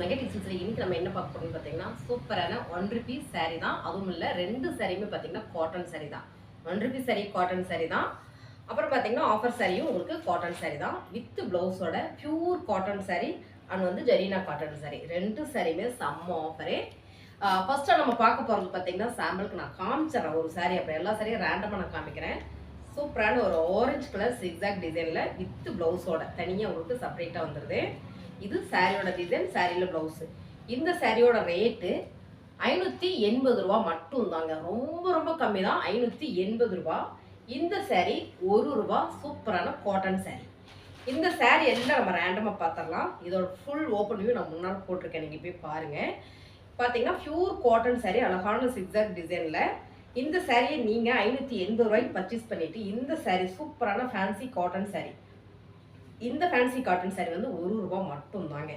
மெகட்டிக் இன்னைக்கு நம்ம என்ன பார்க்க போறோம்னு பார்த்தீங்கன்னா சூப்பரான ஒன் ருபீஸ் saree தான். அதுவும் இல்லை ரெண்டு சாரியுமே பார்த்தீங்கன்னா காட்டன் saree தான். One rupees sari cotton saree தான். அப்புறம் பார்த்தீங்கன்னா ஆஃபர் சாரியும் உங்களுக்கு காட்டன் saree தான். வித் ப்ளவுஸோட பியூர் காட்டன் saree அண்ட் வந்து ஜெரீனா காட்டன் saree. ரெண்டு சாரியுமே செம்ம ஆஃபரே ஃபஸ்ட்டாக நம்ம பார்க்க போகிறது பார்த்தீங்கன்னா சாம்பிளுக்கு நான் காமிச்சிடறேன் ஒரு சாரீ அப்புறம் எல்லா சாரியும் ரேண்டமாக நான் காமிக்கிறேன். சூப்பரான ஒரு ஆரஞ்சு கலர் சிக்ஸாக் டிசைனில் வித் ப்ளவுஸோட தனியாக உங்களுக்கு செப்பரேட்டாக வந்துடுது இது சாரியோட டிசைன் சாரியில் ப்ளவுஸு இந்த சாரியோட ரேட்டு ஐநூற்றி எண்பது ரூபா மட்டும் தாங்க ரொம்ப ரொம்ப கம்மி தான் ஐநூற்றி எண்பது ரூபா. இந்த saree ஒரு ரூபா சூப்பரான காட்டன் saree. இந்த saree எல்லாம் நம்ம ரேண்டமாக பார்த்துடலாம் இதோட ஃபுல் ஓப்பன் வியூ நான் முன்னால் போட்டிருக்கேன். நீங்கள் போய் பாருங்கள் பார்த்தீங்கன்னா ப்யூர் காட்டன் saree அழகான சிக்ஸாக் டிசைனில் இந்த சாரியை நீங்கள் ஐநூற்றி எண்பது ரூபாய்க்கு பர்ச்சேஸ் பண்ணிவிட்டு இந்த saree சூப்பரான ஃபேன்சி காட்டன் saree. இந்த ஃபேன்சி காட்டன் saree வந்து ஒரு ரூபா மட்டும் தாங்க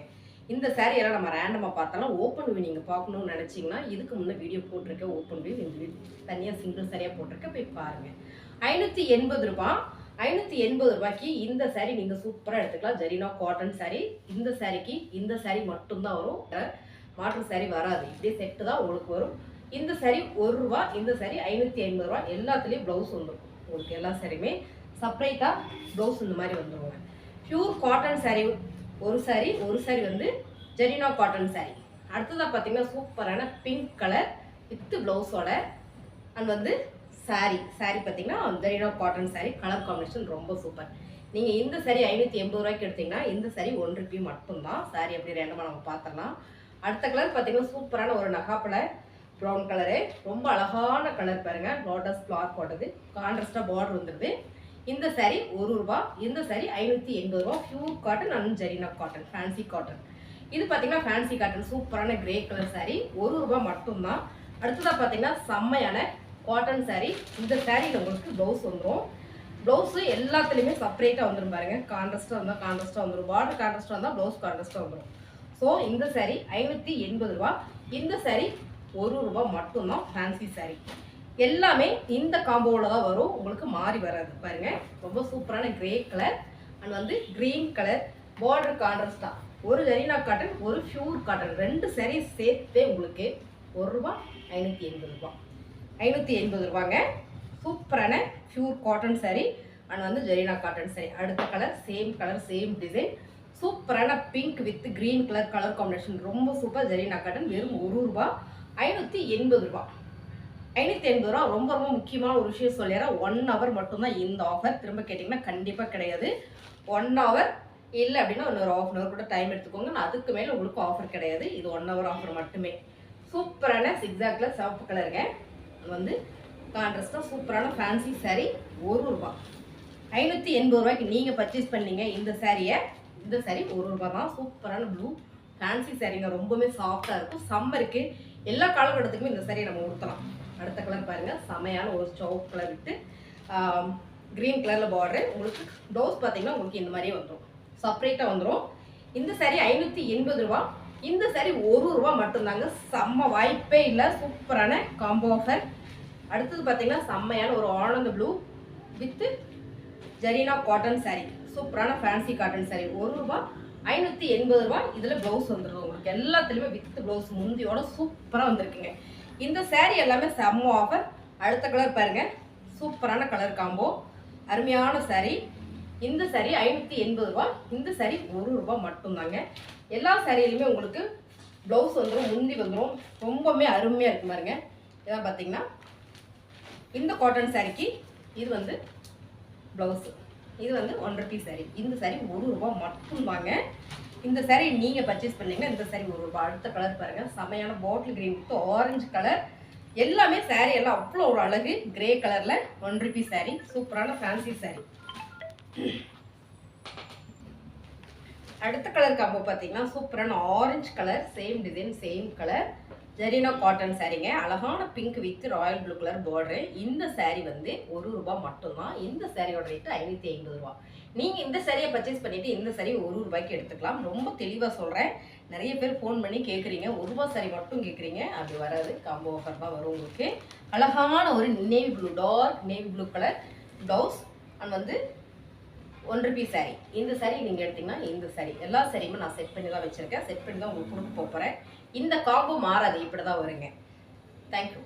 இந்த சாரியெல்லாம் எல்லாம் நம்ம ரேண்டமாக பார்த்தாலும் ஓப்பன் வியூ நீங்கள் பார்க்கணும்னு நினச்சிங்கன்னா இதுக்கு முன்னே வீடியோ போட்டிருக்கேன் ஓப்பன் வியூ இந்த வீடியோ தனியாக சிங்கிள் சாரியாக போட்டிருக்கேன் போய் பாருங்கள் ஐநூற்றி எண்பது ரூபா ஐநூற்றி எண்பது ரூபாய்க்கு இந்த saree நீங்கள் சூப்பராக எடுத்துக்கலாம். ஜெரினா காட்டன் saree இந்த சாரிக்கு இந்த saree மட்டும்தான் வரும். மாற்று saree வராது. இப்படியே செட்டு தான் உங்களுக்கு வரும். இந்த saree ஒரு ரூபா இந்த saree ஐநூற்றி ஐம்பது ரூபா. எல்லாத்துலேயும் ப்ளவுஸ் வந்துடும் உங்களுக்கு எல்லா சாரியுமே செப்பரேட்டாக ப்ளவுஸ் இந்த மாதிரி வந்துடுவாங்க பியூர் காட்டன் சாரீ ஒரு சாரீ ஒரு சாரீ வந்து ஜெரினா காட்டன் சாரீ அடுத்ததாக பார்த்தீங்கன்னா சூப்பரான பிங்க் கலர் வித்து ப்ளவுஸோட அண்ட் வந்து சாரீ சாரீ பார்த்தீங்கன்னா Zarina cotton sari colour combination ரொம்ப சூப்பர் நீங்கள் இந்த சாரீ ஐநூற்றி எண்பது ரூபாய்க்கு எடுத்தீங்கன்னா இந்த சாரீ ஒன் ருபி மட்டும்தான். சாரீ அப்படி ரெண்டமாக நம்ம பார்த்துடலாம் அடுத்த கலர் பார்த்தீங்கன்னா சூப்பரான ஒரு நகாப்பழ ப்ரௌன் கலரு ரொம்ப அழகான கலர் பாருங்கள் லோட்டஸ் ஃப்ளார் போட்டது. கான்ட்ரஸ்டாக பார்டர் வந்துடுது இந்த saree ஒரு ரூபா இந்த saree ஐநூற்றி எண்பது ரூபா. Pure cotton and Zarina cotton fancy cotton இது பார்த்தீங்கன்னா ஃபேன்சி காட்டன் சூப்பரான கிரே கலர் saree. ஒரு ரூபா மட்டும்தான். அடுத்ததாக பார்த்தீங்கன்னா செம்மையான காட்டன் saree. இந்த சாரியில் உங்களுக்கு ப்ளவுஸ் வந்துடும் ப்ளவுஸு எல்லாத்துலேயுமே செப்பரேட்டாக வந்துடும் பாருங்க. கான்ட்ரஸ்ட்டாக இருந்தால் கான்ட்ரஸ்ட்டாக வந்துடும் பார்டர் கான்ட்ரஸ்ட்டாக இருந்தால் ப்ளவுஸ் கான்ட்ரஸ்ட்டாக வந்துடும் ஸோ இந்த saree ஐநூற்றி எண்பது ரூபா. இந்த saree ஒரு ரூபா மட்டும்தான் ஃபேன்சி saree. எல்லாமே இந்த காம்போவில் தான் வரும். உங்களுக்கு மாறி வராது. பாருங்க. ரொம்ப சூப்பரான கிரே கலர் அண்ட் வந்து க்ரீன் கலர் பார்டர் தான். ஒரு ஜெரினா காட்டன் ஒரு ஃபியூர் காட்டன் ரெண்டு சரியும் சேர்த்தே உங்களுக்கு ஒரு ரூபா ஐநூற்றி எண்பது ரூபா. ஐநூற்றி எண்பது ரூபாங்க. சூப்பரான ஃபியூர் காட்டன் saree அண்ட் வந்து ஜெரினா காட்டன் saree. அடுத்த colour same colour same design சூப்பரான pink with green colour colour combination ரொம்ப சூப்பர் ஜெரினா காட்டன் வெறும் ஒரு ரூபா ஐநூற்றி எண்பது ரூபா. ஐநூற்றி எண்பது ரூபா ரொம்ப ரொம்ப முக்கியமான ஒரு விஷயம் சொல்லிடுறேன் ஒன் ஹவர் மட்டும்தான் இந்த ஆஃபர் திரும்ப கேட்டிங்கன்னா கண்டிப்பாக கிடையாது. ஒன் ஹவர் இல்லை அப்படின்னா இன்னொரு ஆஃப் அன் ஹவர் கூட டைம் எடுத்துக்கோங்க. நான் அதுக்கு மேலே உங்களுக்கு ஆஃபர் கிடையாது. இது ஒன் ஹவர் ஆஃபர் மட்டுமே. சூப்பரான சிக்ஸாக்ல சிவப்பு கலருங்க வந்து கான்ட்ராஸ்டாக சூப்பரான ஃபேன்சி saree. ஒரு ரூபா. ஐநூற்றி எண்பது ரூபாய்க்கு நீங்கள் பர்ச்சேஸ் பண்ணீங்க இந்த சாரியை இந்த saree ஒரு ரூபா தான். சூப்பரான ப்ளூ ஃபேன்சி சாரீங்க ரொம்பவுமே சாஃப்டாக இருக்கும். சம்மருக்கு எல்லா காலகட்டத்துக்குமே இந்த சாரியை நம்ம உடுத்தலாம். அடுத்த கலர் பாருங்கள் செமையான ஒரு சவுப் கலர் விட்டு க்ரீன் கலரில் பார்டரு உங்களுக்கு ப்ளவுஸ் பார்த்தீங்கன்னா உங்களுக்கு இந்த மாதிரியே வந்துடும் செப்பரேட்டாக வந்துடும் இந்த saree ஐநூற்றி எண்பது ரூபா. இந்த saree ஒரு ரூபா மட்டும்தாங்க. செம்ம வாய்ப்பே இல்லை. சூப்பரான காம்போ ஆஃபர் அடுத்தது பார்த்தீங்கன்னா செம்மையான ஒரு ஆனந்த blue with Zarina cotton sari சூப்பரான ஃபேன்சி காட்டன் சாரீ ஒரு ரூபா ஐநூற்றி எண்பது ரூபா. இதில் ப்ளவுஸ் வந்துடும் உங்களுக்கு எல்லாத்துலேயுமே வித்து ப்ளவுஸ் முந்தியோட சூப்பராக வந்திருக்குங்க. இந்த சேரீ எல்லாமே செம்ம ஆஃபர் அடுத்த கலர் பாருங்க. சூப்பரான கலர் காம்போ அருமையான saree. இந்த saree ஐநூற்றி எண்பது ரூபா. இந்த saree ஒரு ரூபா மட்டும்தாங்க. எல்லா சாரியிலுமே உங்களுக்கு ப்ளவுஸ் வந்துடும் முந்தி வந்துடும் ரொம்பவுமே அருமையாக இருக்கு பாருங்க. இதான் பார்த்தீங்கன்னா இந்த காட்டன் சாரிக்கு இது வந்து ப்ளவுஸு இது வந்து ஒன் பீஸ் சாரி இந்த சாரி ஒரு ரூபா மட்டும் வாங்க இந்த சாரீ நீங்கள் பர்ச்சேஸ் பண்ணீங்கன்னா இந்த சாரீ ஒரு அடுத்த கலர் பாருங்கள் செமையான bottle green with orange colour எல்லாமே சாரீ எல்லாம் அவ்வளோ ஒரு அழகு. கிரே கலரில் ஒன் ருபி சாரீ சூப்பரான ஃபேன்சி சாரீ அடுத்த கலர் காம்போ பார்த்தீங்கன்னா சூப்பரான orange colour same design same colour ஜெரினோ cotton சாரீங்க அழகான pink with royal blue colour border இந்த சாரீ வந்து ஒரு ரூபா மட்டும்தான். இந்த சாரியோட ரேட்டு ஐநூற்றி ஐம்பது ரூபா. நீங்கள் இந்த சாரியை பர்ச்சேஸ் பண்ணிவிட்டு இந்த சாரி ஒரு ரூபாய்க்கு எடுத்துக்கலாம். ரொம்ப தெளிவாக சொல்கிறேன் நிறைய பேர் ஃபோன் பண்ணி கேட்குறீங்க ஒரு ரூபா சாரி மட்டும் கேட்குறீங்க அப்படி வராது. காம்போ ஆஃபர் தான் வரும் உங்களுக்கு. அழகான ஒரு navy blue dark navy blue colour blouse and வந்து ஒன் ருபி சாரி இந்த saree நீங்கள் எடுத்தீங்கன்னா இந்த saree. எல்லா சாரியுமே நான் செட் பண்ணி தான் வச்சுருக்கேன். செட் பண்ணி தான் உங்களுக்கு கொடுக்க போகிறேன் இந்த காம்போ மாறாது. இப்படி தான் வருங்க தேங்க்யூ